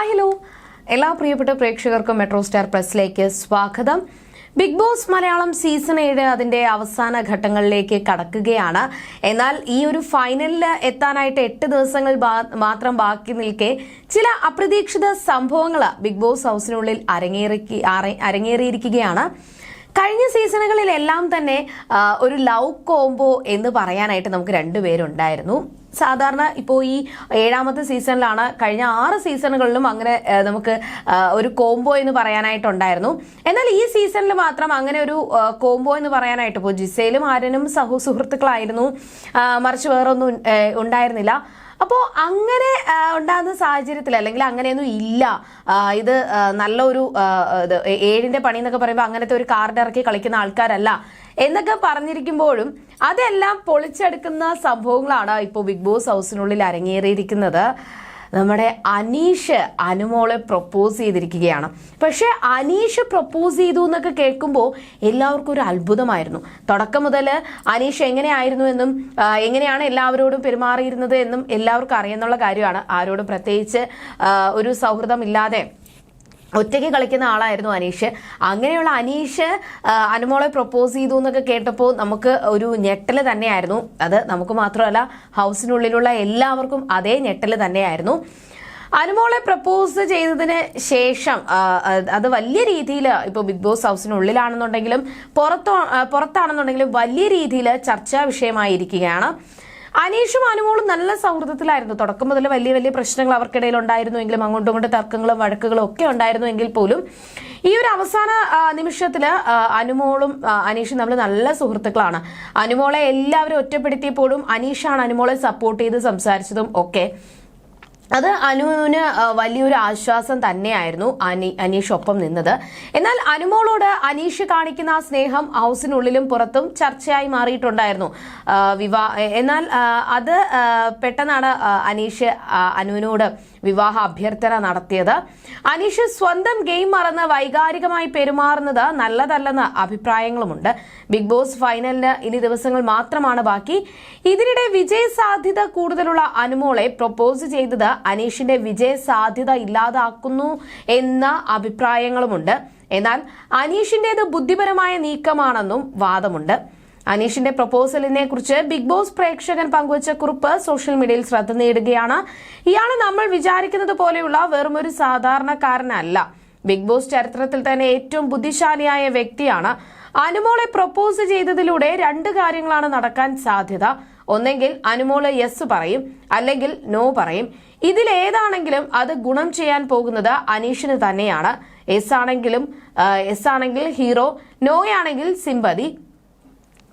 Hi hello എല്ലാ പ്രിയപ്പെട്ട പ്രേക്ഷകർക്കും മെട്രോ സ്റ്റാർ പ്രസിലേക്ക് സ്വാഗതം. ബിഗ് ബോസ് മലയാളം സീസൺ ഏഴ് അതിന്റെ അവസാന ഘട്ടങ്ങളിലേക്ക് കടക്കുകയാണ്. എന്നാൽ ഈ ഒരു ഫൈനലിൽ എത്താനായിട്ട് എട്ട് ദിവസങ്ങൾ മാത്രം ബാക്കി നിൽക്കെ ചില അപ്രതീക്ഷിത സംഭവങ്ങൾ ബിഗ് ബോസ് ഹൗസിനുള്ളിൽ അരങ്ങേറി അരങ്ങേറിയിരിക്കുകയാണ്. കഴിഞ്ഞ സീസണുകളിലെല്ലാം തന്നെ ഒരു ലവ് കോംബോ എന്ന് പറയാനായിട്ട് നമുക്ക് രണ്ടുപേരുണ്ടായിരുന്നു സാധാരണ ഇപ്പോൾ ഈ ഏഴാമത്തെ സീസണിലാണ് കഴിഞ്ഞ ആറ് സീസണുകളിലും അങ്ങനെ നമുക്ക് ഒരു കോംബോ എന്ന് പറയാനായിട്ടുണ്ടായിരുന്നു. എന്നാൽ ഈ സീസണിൽ മാത്രം അങ്ങനെ ഒരു കോംബോ എന്ന് പറയാനായിട്ട് ഇപ്പോൾ ജിസയിലും ആര്യനും സഹു സുഹൃത്തുക്കളായിരുന്നു. മറിച്ച് വേറൊന്നും ഉണ്ടായിരുന്നില്ല. അപ്പോൾ അങ്ങനെ ഉണ്ടാകുന്ന സാഹചര്യത്തിൽ അല്ലെങ്കിൽ അങ്ങനെയൊന്നും ഇല്ല. ഇത് നല്ലൊരു ഇത് പണി എന്നൊക്കെ പറയുമ്പോൾ അങ്ങനത്തെ ഒരു കാർഡ് ഇറക്കി കളിക്കുന്ന ആൾക്കാരല്ല. എന്നൊക്കെ പറഞ്ഞിരിക്കുമ്പോഴും അതെല്ലാം പൊളിച്ചെടുക്കുന്ന സംഭവങ്ങളാണ് ഇപ്പോൾ ബിഗ് ബോസ് ഹൗസിനുള്ളിൽ അരങ്ങേറിയിരിക്കുന്നത്. നമ്മുടെ അനീഷ് അനുമോളെ പ്രപ്പോസ് ചെയ്തിരിക്കുകയാണ്. പക്ഷെ അനീഷ് പ്രപ്പോസ് ചെയ്തു എന്നൊക്കെ കേൾക്കുമ്പോൾ എല്ലാവർക്കും ഒരു അത്ഭുതമായിരുന്നു. തുടക്കം മുതൽ അനീഷ് എങ്ങനെയായിരുന്നു എന്നും എങ്ങനെയാണ് എല്ലാവരോടും പെരുമാറിയിരുന്നത് എന്നും എല്ലാവർക്കും അറിയുന്നുള്ള കാര്യമാണ്. ആരോടും പ്രത്യേകിച്ച് ഒരു സൗഹൃദമില്ലാതെ ഒറ്റയ്ക്ക് കളിക്കുന്ന ആളായിരുന്നു അനീഷ്. അങ്ങനെയുള്ള അനീഷ് അനുമോളെ പ്രപ്പോസ് ചെയ്തു എന്നൊക്കെ കേട്ടപ്പോൾ നമുക്ക് ഒരു ഞെട്ടൽ തന്നെയായിരുന്നു. അത് നമുക്ക് മാത്രമല്ല ഹൗസിനുള്ളിലുള്ള എല്ലാവർക്കും അതേ ഞെട്ടൽ തന്നെയായിരുന്നു. അനുമോളെ പ്രപ്പോസ് ചെയ്തതിന് ശേഷം അത് വലിയ രീതിയിൽ ഇപ്പോൾ ബിഗ് ബോസ് ഹൗസിനുള്ളിലാണെന്നുണ്ടെങ്കിലും പുറത്തോ പുറത്താണെന്നുണ്ടെങ്കിലും വലിയ രീതിയിൽ ചർച്ചാ വിഷയമായിരിക്കുകയാണ്. അനീഷും അനുമോളും നല്ല സൗഹൃദത്തിലായിരുന്നു. തുടക്കം മുതൽ വലിയ വലിയ പ്രശ്നങ്ങൾ അവർക്കിടയിൽ ഉണ്ടായിരുന്നുവെങ്കിലും അങ്ങോട്ടും ഇങ്ങോട്ടും തർക്കങ്ങളും വഴക്കുകളും ഒക്കെ ഉണ്ടായിരുന്നുവെങ്കിൽ പോലും ഈ ഒരു അവസാന നിമിഷത്തിൽ അനുമോളും അനീഷും നമ്മൾ നല്ല സുഹൃത്തുക്കളാണ്. അനുമോളെ എല്ലാവരും ഒറ്റപ്പെടുത്തിയപ്പോഴും അനീഷാണ് അനുമോളെ സപ്പോർട്ട് ചെയ്ത് സംസാരിച്ചതും ഒക്കെ. അത് അനുവിന് വലിയൊരു ആശ്വാസം തന്നെയായിരുന്നു അനി അനീഷ് ഒപ്പം നിന്നത്. എന്നാൽ അനുമോളോട് അനീഷ് കാണിക്കുന്ന ആ സ്നേഹം ഹൗസിനുള്ളിലും പുറത്തും ചർച്ചയായി മാറിയിട്ടുണ്ടായിരുന്നു വിവാ എന്നാൽ അത് പെട്ടെന്നാണ് അനീഷ് അനുവിനോട് വിവാഹ അഭ്യർത്ഥന നടത്തിയത്. അനീഷ് സ്വന്തം ഗെയിം മറന്ന് വൈകാരികമായി പെരുമാറുന്നത് നല്ലതല്ലെന്ന് അഭിപ്രായങ്ങളുമുണ്ട്. ബിഗ് ബോസ് ഫൈനലിന് ഇനി ദിവസങ്ങൾ മാത്രമാണ് ബാക്കി. ഇതിനിടെ വിജയ സാധ്യത കൂടുതലുള്ള അനുമോളെ പ്രൊപ്പോസ് ചെയ്തത് അനീഷിന്റെ വിജയ സാധ്യത ഇല്ലാതാക്കുന്നു എന്ന അഭിപ്രായങ്ങളുമുണ്ട്. എന്നാൽ അനീഷിന്റേത് ബുദ്ധിപരമായ നീക്കമാണെന്നും വാദമുണ്ട്. അനീഷിന്റെ പ്രപ്പോസലിനെ കുറിച്ച് ബിഗ് ബോസ് പ്രേക്ഷകൻ പങ്കുവച്ച കുറിപ്പ് സോഷ്യൽ മീഡിയയിൽ ശ്രദ്ധ നേടുകയാണ്. ഇയാൾ നമ്മൾ വിചാരിക്കുന്നത് പോലെയുള്ള വെറുമൊരു സാധാരണക്കാരനല്ല. ബിഗ് ബോസ് ചരിത്രത്തിൽ തന്നെ ഏറ്റവും ബുദ്ധിശാലിയായ വ്യക്തിയാണ്. അനുമോളെ പ്രപ്പോസ് ചെയ്തതിലൂടെ രണ്ട് കാര്യങ്ങളാണ് നടക്കാൻ സാധ്യത. ഒന്നെങ്കിൽ അനുമോൾ യെസ് പറയും അല്ലെങ്കിൽ നോ പറയും. ഇതിലേതാണെങ്കിലും അത് ഗുണം ചെയ്യാൻ പോകുന്നത് അനീഷിന് തന്നെയാണ്. എസ് ആണെങ്കിലും എസ് ആണെങ്കിൽ ഹീറോ നോയാണെങ്കിൽ സിമ്പതി.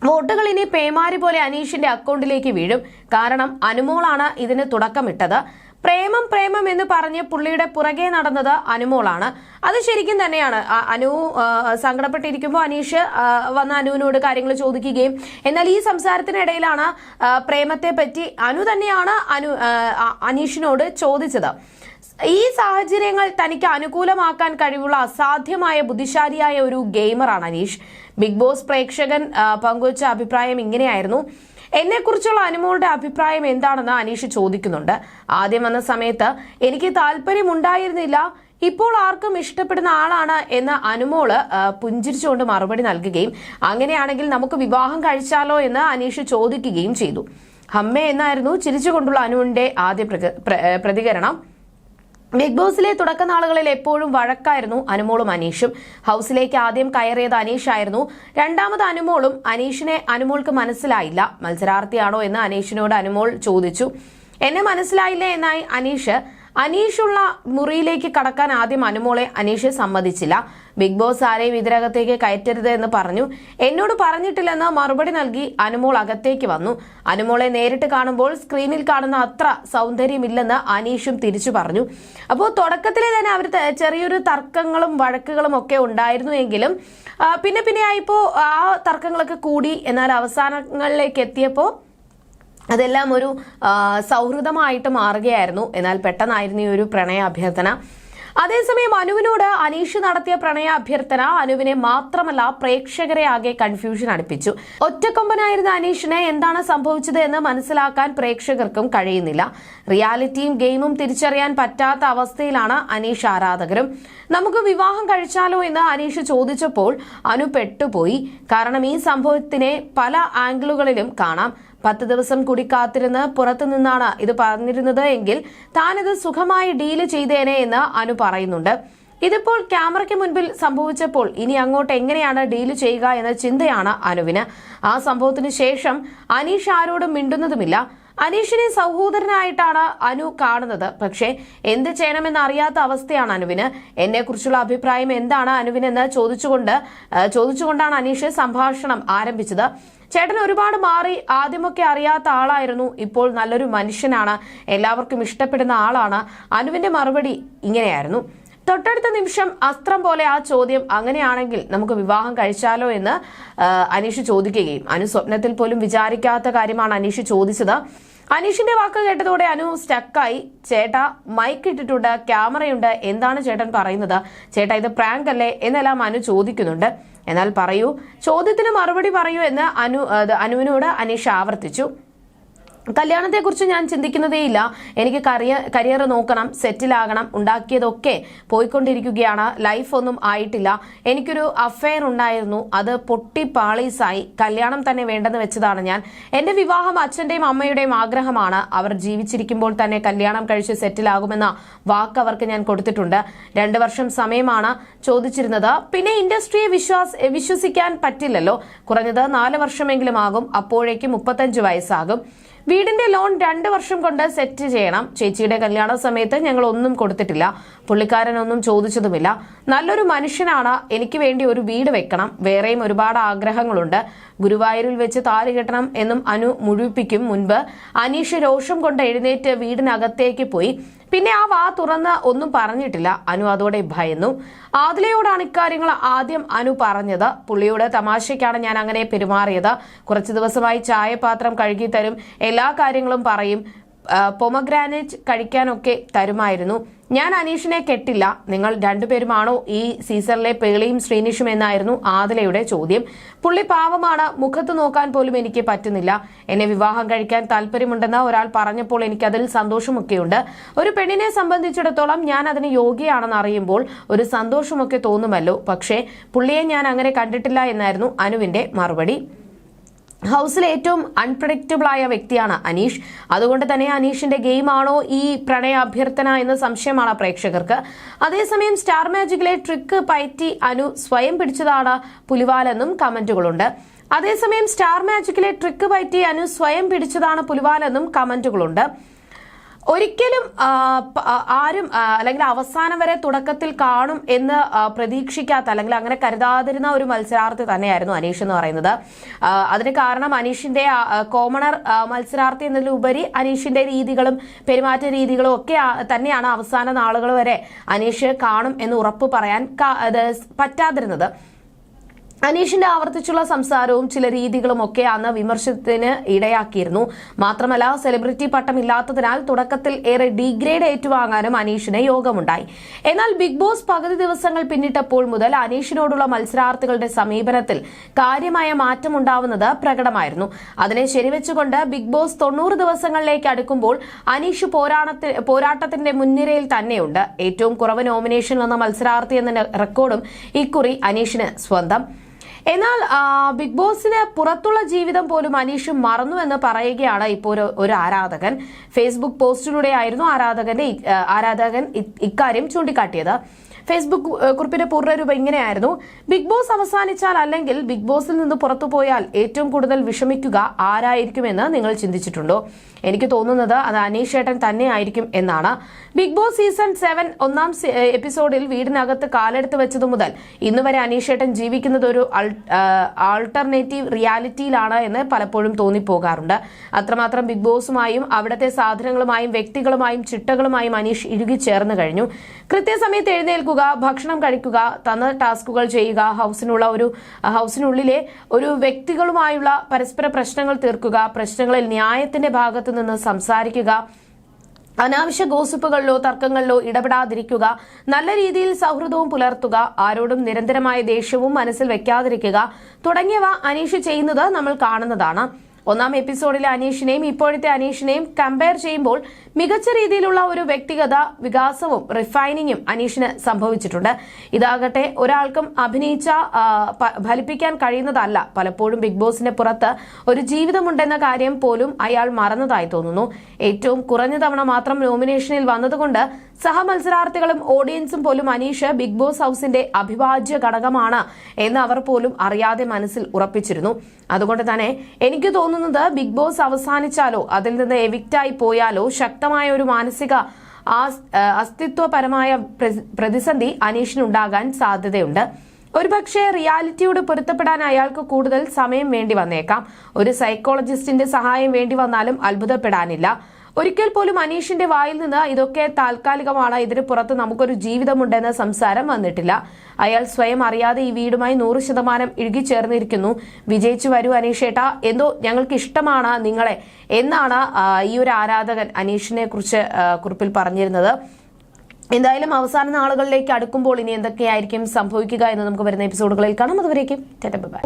വോട്ടുകൾ ഇനി പേമാരി പോലെ അനീഷിന്റെ അക്കൗണ്ടിലേക്ക് വീഴും. കാരണം അനുമോളാണ് ഇതിന് തുടക്കമിട്ടത്. പ്രേമം പ്രേമം എന്ന് പറഞ്ഞ് പുള്ളിയുടെ പുറകെ നടന്നത് അനുമോളാണ്. അത് ശരിക്കും തന്നെയാണ്. അനു സങ്കടപ്പെട്ടിരിക്കുമ്പോൾ അനീഷ് വന്ന അനുവിനോട് കാര്യങ്ങൾ ചോദിക്കുകയും എന്നാൽ ഈ സംസാരത്തിനിടയിലാണ് പ്രേമത്തെ പറ്റി അനു തന്നെയാണ് അനു അനീഷിനോട് ചോദിച്ചത്. ഈ സാഹചര്യങ്ങൾ തനിക്ക് അനുകൂലമാക്കാൻ കഴിവുള്ള അസാധ്യമായ ബുദ്ധിശാലിയായ ഒരു ഗെയിമറാണ് അനീഷ്. ബിഗ് ബോസ് പ്രേക്ഷകൻ പങ്കുവച്ച അഭിപ്രായം ഇങ്ങനെയായിരുന്നു. എന്നെക്കുറിച്ചുള്ള അനുമോളുടെ അഭിപ്രായം എന്താണെന്ന് അനീഷ് ചോദിക്കുന്നുണ്ട്. ആദ്യം വന്ന സമയത്ത് എനിക്ക് താല്പര്യമുണ്ടായിരുന്നില്ല. ഇപ്പോൾ ആർക്കും ഇഷ്ടപ്പെടുന്ന ആളാണ് എന്ന് അനുമോൾ പുഞ്ചിരിച്ചുകൊണ്ട് മറുപടി നൽകുകയും അങ്ങനെയാണെങ്കിൽ നമുക്ക് വിവാഹം കഴിച്ചാലോ എന്ന് അനീഷ് ചോദിക്കുകയും ചെയ്തു. ഹമ്മേ എന്നായിരുന്നു ചിരിച്ചുകൊണ്ടുള്ള അനുവിന്റെ ആദ്യ പ്രതികരണം. ബിഗ് ബോസിലെ തുടക്കനാളുകളിൽ എപ്പോഴും വഴക്കായിരുന്നു അനുമോളും അനീഷും. ഹൗസിലേക്ക് ആദ്യം കയറിയത് അനീഷായിരുന്നു. രണ്ടാമത് അനുമോളും അനീഷിനെ അനുമോൾക്ക് മനസ്സിലായില്ല. മത്സരാർത്ഥിയാണോ എന്ന് അനീഷിനോട് അനുമോൾ ചോദിച്ചു. എന്നെ മനസ്സിലായില്ല? എന്നായി അനീഷ് അനീഷുള്ള മുറിയിലേക്ക് കടക്കാൻ ആദ്യം അനുമോളെ അനീഷ് സമ്മതിച്ചില്ല. ബിഗ് ബോസ് ആരെയും ഇതിനകത്തേക്ക് കയറ്റരുത് എന്ന് പറഞ്ഞു. എന്നോട് പറഞ്ഞിട്ടില്ലെന്ന് മറുപടി നൽകി അനുമോൾ അകത്തേക്ക് വന്നു. അനുമോളെ നേരിട്ട് കാണുമ്പോൾ സ്ക്രീനിൽ കാണുന്ന അത്ര സൗന്ദര്യമില്ലെന്ന് അനീഷും തിരിച്ചു പറഞ്ഞു. അപ്പോൾ തുടക്കത്തിലെ തന്നെ അവർ ചെറിയൊരു തർക്കങ്ങളും വഴക്കുകളും ഒക്കെ ഉണ്ടായിരുന്നു എങ്കിലും പിന്നെ പിന്നെ ആയിപ്പോൾ ആ തർക്കങ്ങളൊക്കെ കൂടി. എന്നാൽ അവസാനങ്ങളിലേക്ക് എത്തിയപ്പോൾ അതെല്ലാം ഒരു സൗഹൃദമായിട്ട് മാറുകയായിരുന്നു. എന്നാൽ പെട്ടെന്നായിരുന്നു ഈ ഒരു പ്രണയ അഭ്യർത്ഥന. അതേസമയം അനുവിനോട് അനീഷ് നടത്തിയ പ്രണയ അഭ്യർത്ഥന അനുവിനെ മാത്രമല്ല പ്രേക്ഷകരെ ആകെ കൺഫ്യൂഷൻ അടുപ്പിച്ചു. ഒറ്റക്കൊമ്പനായിരുന്ന അനീഷിനെ എന്താണ് സംഭവിച്ചത് എന്ന് മനസ്സിലാക്കാൻ പ്രേക്ഷകർക്കും കഴിയുന്നില്ല. റിയാലിറ്റിയും ഗെയിമും തിരിച്ചറിയാൻ പറ്റാത്ത അവസ്ഥയിലാണ് അനീഷ് ആരാധകരും. നമുക്ക് വിവാഹം കഴിച്ചാലോ എന്ന് അനീഷ് ചോദിച്ചപ്പോൾ അനു പെട്ടുപോയി. കാരണം ഈ സംഭവത്തിനെ പല ആംഗിളുകളിലും കാണാം. പത്ത് ദിവസം കൂടി കാത്തിരുന്ന് പുറത്തുനിന്നാണ് ഇത് പറഞ്ഞിരുന്നത് എങ്കിൽ താനിത് സുഖമായി ഡീൽ ചെയ്തേനെ എന്ന് അനു പറയുന്നുണ്ട്. ഇതിപ്പോൾ ക്യാമറയ്ക്ക് മുൻപിൽ സംഭവിച്ചപ്പോൾ ഇനി അങ്ങോട്ട് എങ്ങനെയാണ് ഡീൽ ചെയ്യുക എന്ന ചിന്തയാണ് അനുവിന്. ആ സംഭവത്തിന് ശേഷം അനീഷ് ആരോടും മിണ്ടുന്നതുമില്ല. അനീഷിനെ സഹോദരനായിട്ടാണ് അനു കാണുന്നത്. പക്ഷേ എന്ത് ചെയ്യണമെന്ന് അറിയാത്ത അവസ്ഥയാണ് അനുവിന്. എന്നെ കുറിച്ചുള്ള അഭിപ്രായം എന്താണ് അനുവിനെന്ന് ചോദിച്ചുകൊണ്ട് ചോദിച്ചുകൊണ്ടാണ് അനീഷ് സംഭാഷണം ആരംഭിച്ചത്. ചേട്ടൻ ഒരുപാട് മാറി ആദ്യമൊക്കെ അറിയാത്ത ആളായിരുന്നു. ഇപ്പോൾ നല്ലൊരു മനുഷ്യനാണ്. എല്ലാവർക്കും ഇഷ്ടപ്പെടുന്ന ആളാണ്. അനുവിന്റെ മറുപടി ഇങ്ങനെയായിരുന്നു. തൊട്ടടുത്ത നിമിഷം അസ്ത്രം പോലെ ആ ചോദ്യം അങ്ങനെയാണെങ്കിൽ നമുക്ക് വിവാഹം കഴിച്ചാലോ എന്ന് അനീഷ് ചോദിക്കുകയും അനു സ്വപ്നത്തിൽ പോലും വിചാരിക്കാത്ത കാര്യമാണ് അനീഷ് ചോദിച്ചത്. അനീഷിന്റെ വാക്ക് കേട്ടതോടെ അനു സ്റ്റക്കായി ചേട്ട മൈക്ക് ഇട്ടിട്ടുണ്ട് ക്യാമറയുണ്ട്. എന്താണ് ചേട്ടൻ പറയുന്നത്? ചേട്ട ഇത് പ്രാങ്ക് അല്ലേ? എന്നെല്ലാം അനു ചോദിക്കുന്നുണ്ട്. എന്നാൽ പറയൂ. ചോദ്യത്തിന് മറുപടി പറയൂ എന്ന് അനു അനുവിനോട് അനീഷ് ആവർത്തിച്ചു. കല്യാണത്തെക്കുറിച്ച് ഞാൻ ചിന്തിക്കുന്നതേയില്ല. എനിക്ക് കരിയർ കരിയർ നോക്കണം സെറ്റിലാകണം ഉണ്ടാക്കിയതൊക്കെ പോയിക്കൊണ്ടിരിക്കുകയാണ്. ലൈഫ് ഒന്നും ആയിട്ടില്ല. എനിക്കൊരു അഫെയർ ഉണ്ടായിരുന്നു. അത് പൊട്ടി പാളീസായി കല്യാണം തന്നെ വേണ്ടെന്ന് വെച്ചതാണ് ഞാൻ. എന്റെ വിവാഹം അച്ഛന്റെയും അമ്മയുടെയും ആഗ്രഹമാണ്. അവർ ജീവിച്ചിരിക്കുമ്പോൾ തന്നെ കല്യാണം കഴിച്ച് സെറ്റിലാകുമെന്ന വാക്ക് അവർക്ക് ഞാൻ കൊടുത്തിട്ടുണ്ട്. രണ്ടു വർഷം സമയമാണ് ചോദിച്ചിരുന്നത്. പിന്നെ ഇൻഡസ്ട്രിയെ വിശ്വാസ് വിശ്വസിക്കാൻ പറ്റില്ലല്ലോ. കുറഞ്ഞത് നാല് വർഷമെങ്കിലും ആകും. അപ്പോഴേക്കും മുപ്പത്തഞ്ച് വയസ്സാകും. വീടിന്റെ ലോൺ രണ്ട് വർഷം കൊണ്ട് സെറ്റ് ചെയ്യണം. ചേച്ചിയുടെ കല്യാണ സമയത്ത് ഞങ്ങൾ ഒന്നും കൊടുത്തിട്ടില്ല. പുള്ളിക്കാരനൊന്നും ചോദിച്ചതുമില്ല. നല്ലൊരു മനുഷ്യനാണ്. എനിക്ക് വേണ്ടി ഒരു വീട് വെക്കണം. വേറെയും ഒരുപാട് ആഗ്രഹങ്ങളുണ്ട്. ഗുരുവായൂരിൽ വെച്ച് താലി കെട്ടണം എന്നും അനു മുഴുവിപ്പിക്കും മുൻപ്. അനീഷ് രോഷം കൊണ്ട് എഴുന്നേറ്റ് വീടിനകത്തേക്ക് പോയി. പിന്നെ ആ വാ തുറന്ന് ഒന്നും പറഞ്ഞിട്ടില്ല. അനു അതോടെ ഭയന്നു. ആദിലയോടാണ് ഇക്കാര്യങ്ങൾ ആദ്യം അനു പറഞ്ഞത്. പുള്ളിയോട് തമാശയ്ക്കാണ് ഞാൻ അങ്ങനെ പെരുമാറിയത്. കുറച്ച് ദിവസമായി ചായപാത്രം കഴുകി തരും. എല്ലാ കാര്യങ്ങളും പറയും. പൊമഗ്രാനേറ്റ് കഴിക്കാനൊക്കെ തരുമായിരുന്നു. ഞാൻ അനീഷിനെ കെട്ടില്ല. നിങ്ങൾ രണ്ടുപേരുമാണോ ഈ സീസണിലെ പേളിയും ശ്രീനിഷും എന്നായിരുന്നു ആദിലയുടെ ചോദ്യം. പുള്ളി പാവമാണ്. മുഖത്ത് നോക്കാൻ പോലും എനിക്ക് പറ്റുന്നില്ല. എന്നെ വിവാഹം കഴിക്കാൻ താല്പര്യമുണ്ടെന്ന് ഒരാൾ പറഞ്ഞപ്പോൾ എനിക്കതിൽ സന്തോഷമൊക്കെയുണ്ട്. ഒരു പെണ്ണിനെ സംബന്ധിച്ചിടത്തോളം ഞാൻ അതിന് യോഗ്യയാണെന്ന് അറിയുമ്പോൾ ഒരു സന്തോഷമൊക്കെ തോന്നുമല്ലോ. പക്ഷേ പുള്ളിയെ ഞാൻ അങ്ങനെ കണ്ടിട്ടില്ല എന്നായിരുന്നു അനുവിന്റെ മറുപടി. ഹൗസിലെ ഏറ്റവും അൺപ്രഡിക്റ്റബിൾ ആയ വ്യക്തിയാണ് അനീഷ്. അതുകൊണ്ട് തന്നെ അനീഷിന്റെ ഗെയിമാണോ ഈ പ്രണയ അഭ്യർത്ഥന എന്ന സംശയമാണ് പ്രേക്ഷകർക്ക്. അതേസമയം സ്റ്റാർ മാജിക്കിലെ ട്രിക്ക് പയറ്റി അനു സ്വയം പിടിച്ചതാണ് പുലിവാലെന്നും കമന്റുകളുണ്ട്. അതേസമയം സ്റ്റാർ മാജിക്കിലെ ട്രിക്ക് പയറ്റി അനു സ്വയം പിടിച്ചതാണ് പുലിവാലെന്നും കമന്റുകളുണ്ട്. ഒരിക്കലും ആരും അല്ലെങ്കിൽ അവസാനം വരെ തുടക്കത്തിൽ കാണും എന്ന് പ്രതീക്ഷിക്കാത്ത അല്ലെങ്കിൽ അങ്ങനെ കരുതാതിരുന്ന ഒരു മത്സരാർത്ഥി തന്നെയായിരുന്നു അനീഷ് എന്ന് പറയുന്നത്. അതിന് കാരണം അനീഷിന്റെ കോമണർ മത്സരാർത്ഥി എന്നതിലുപരി അനീഷിന്റെ രീതികളും പെരുമാറ്റ രീതികളും ഒക്കെ തന്നെയാണ് അവസാന നാളുകൾ വരെ അനീഷ് കാണും എന്ന് ഉറപ്പ് പറയാൻ പറ്റാതിരുന്നത്. അനീഷിന്റെ ആവർത്തിച്ചുള്ള സംസാരവും ചില രീതികളും ഒക്കെ അന്ന് വിമർശനത്തിന് ഇടയാക്കിയിരുന്നു. മാത്രമല്ല സെലിബ്രിറ്റി പട്ടം ഇല്ലാത്തതിനാൽ തുടക്കത്തിൽ ഏറെ ഡിഗ്രേഡ് ഏറ്റുവാങ്ങാനും അനീഷിന് യോഗമുണ്ടായി. എന്നാൽ ബിഗ് ബോസ് പകുതി ദിവസങ്ങൾ പിന്നിട്ടപ്പോൾ മുതൽ അനീഷിനോടുള്ള മത്സരാർത്ഥികളുടെ സമീപനത്തിൽ കാര്യമായ മാറ്റമുണ്ടാവുന്നത് പ്രകടമായിരുന്നു. അതിനെ ശരിവെച്ചുകൊണ്ട് ബിഗ് ബോസ് തൊണ്ണൂറ് ദിവസങ്ങളിലേക്ക് അടുക്കുമ്പോൾ അനീഷ് പോരാട്ടത്തിന്റെ മുൻനിരയിൽ തന്നെയുണ്ട്. ഏറ്റവും കുറവ് നോമിനേഷൻ വന്ന മത്സരാർത്ഥി എന്ന റെക്കോർഡും ഇക്കുറി അനീഷിന് സ്വന്തം. എന്നാൽ ബിഗ് ബോസിന് പുറത്തുള്ള ജീവിതം പോലും അനീഷ് മറന്നു എന്ന് പറയുകയാണ് ഇപ്പോൾ ഒരു ഒരു ആരാധകൻ. ഫേസ്ബുക്ക് പോസ്റ്റിലൂടെ ആയിരുന്നു ആരാധകന്റെ ആരാധകൻ ഇക്കാര്യം ചൂണ്ടിക്കാട്ടിയത്. ഫേസ്ബുക്ക് കുറിപ്പിന്റെ പൂർണരൂപം ഇങ്ങനെയായിരുന്നു. ബിഗ് ബോസ് അവസാനിച്ചാൽ അല്ലെങ്കിൽ ബിഗ് ബോസിൽ നിന്ന് പുറത്തു പോയാൽ ഏറ്റവും കൂടുതൽ വിഷമിക്കുക ആരായിരിക്കുമെന്ന് നിങ്ങൾ ചിന്തിച്ചിട്ടുണ്ടോ? എനിക്ക് തോന്നുന്നത് അത് അനീഷ് ഏട്ടൻ തന്നെ ആയിരിക്കും എന്നാണ്. ബിഗ് ബോസ് സീസൺ സെവൻ ഒന്നാം എപ്പിസോഡിൽ വീടിനകത്ത് കാലെടുത്ത് വെച്ചതു മുതൽ ഇന്ന് വരെ അനീഷ് ഏട്ടൻ ജീവിക്കുന്നത് ഒരു ആൾട്ടർനേറ്റീവ് റിയാലിറ്റിയിലാണ് എന്ന് പലപ്പോഴും തോന്നിപ്പോകാറുണ്ട്. അത്രമാത്രം ബിഗ് ബോസുമായും അവിടുത്തെ സാധനങ്ങളുമായും വ്യക്തികളുമായും ചിട്ടകളുമായും അനീഷ് ഇഴുകിച്ചേർന്ന് കഴിഞ്ഞു. കൃത്യസമയത്ത് എഴുന്നേൽക്കുക ഭക്ഷണം കഴിക്കുക തന്ന ടാസ്കുകൾ ചെയ്യുക ഹൗസിനുള്ള ഒരു ഹൗസിനുള്ളിലെ ഒരു വ്യക്തികളുമായുള്ള പരസ്പര പ്രശ്നങ്ങൾ തീർക്കുക പ്രശ്നങ്ങളിൽ ന്യായത്തിന്റെ ഭാഗത്തു നിന്ന് സംസാരിക്കുക അനാവശ്യ ഗോസിപ്പുകളിലോ തർക്കങ്ങളിലോ ഇടപെടാതിരിക്കുക നല്ല രീതിയിൽ സൗഹൃദവും പുലർത്തുക ആരോടും നിരന്തരമായ ദേഷ്യവും മനസ്സിൽ വെക്കാതിരിക്കുക തുടങ്ങിയവ അനീഷ് ചെയ്യുന്നത് നമ്മൾ കാണുന്നതാണ്. ഒന്നാം എപ്പിസോഡിലെ അനീഷിനെയും ഇപ്പോഴത്തെ അനീഷിനെയും കമ്പയർ ചെയ്യുമ്പോൾ മികച്ച രീതിയിലുള്ള ഒരു വ്യക്തിഗത വികാസവും റിഫൈനിങ്ങും അനീഷിന് സംഭവിച്ചിട്ടുണ്ട്. ഇതാകട്ടെ ഒരാൾക്കും അഭിനയിച്ച ഫലിപ്പിക്കാൻ കഴിയുന്നതല്ല. പലപ്പോഴും ബിഗ് ബോസിന്റെ പുറത്ത് ഒരു ജീവിതമുണ്ടെന്ന കാര്യം പോലും അയാൾ മറന്നതായി തോന്നുന്നു. ഏറ്റവും കുറഞ്ഞ തവണ മാത്രം നോമിനേഷനിൽ വന്നതുകൊണ്ട് സഹമത്സരാർത്ഥികളും ഓഡിയൻസും പോലും അനീഷ് ബിഗ് ബോസ് ഹൌസിന്റെ അഭിവാജ്യ ഘടകമാണ് എന്ന് അവർ പോലും അറിയാതെ മനസ്സിൽ ഉറപ്പിച്ചിരുന്നു. അതുകൊണ്ട് തന്നെ എനിക്ക് തോന്നുന്നത് ബിഗ് ബോസ് അവസാനിച്ചാലോ അതിൽ നിന്ന് എവിക്റ്റായി പോയാലോ ശക്തമായ ഒരു മാനസിക അസ്തിത്വപരമായ പ്രതിസന്ധി അനീഷിനുണ്ടാകാൻ സാധ്യതയുണ്ട്. ഒരുപക്ഷെ റിയാലിറ്റിയോട് പൊരുത്തപ്പെടാൻ അയാൾക്ക് കൂടുതൽ സമയം വേണ്ടി വന്നേക്കാം. ഒരു സൈക്കോളജിസ്റ്റിന്റെ സഹായം വേണ്ടി വന്നാലും അത്ഭുതപ്പെടാനില്ല. ഒരിക്കൽ പോലും അനീഷിന്റെ വായിൽ നിന്ന് ഇതൊക്കെ താൽക്കാലികമാണ്. ഇതിന് പുറത്ത് നമുക്കൊരു ജീവിതമുണ്ടെന്ന സംസാരം വന്നിട്ടില്ല. അയാൾ സ്വയം അറിയാതെ ഈ വീടുമായി നൂറ് ശതമാനം ഇഴുകിച്ചേർന്നിരിക്കുന്നു. വിജയിച്ചു വരൂ അനീഷേട്ട. എന്തോ ഞങ്ങൾക്ക് ഇഷ്ടമാണ് നിങ്ങളെ എന്നാണ് ഈ ഒരു ആരാധകൻ അനീഷിനെ കുറിച്ച് കുറിപ്പിൽ പറഞ്ഞിരുന്നത്. എന്തായാലും അവസാന നാളുകളിലേക്ക് അടുക്കുമ്പോൾ ഇനി എന്തൊക്കെയായിരിക്കും സംഭവിക്കുക എന്ന് നമുക്ക് വരുന്ന എപ്പിസോഡുകളിൽ കാണാം. അതുവരേക്കും ബൈ.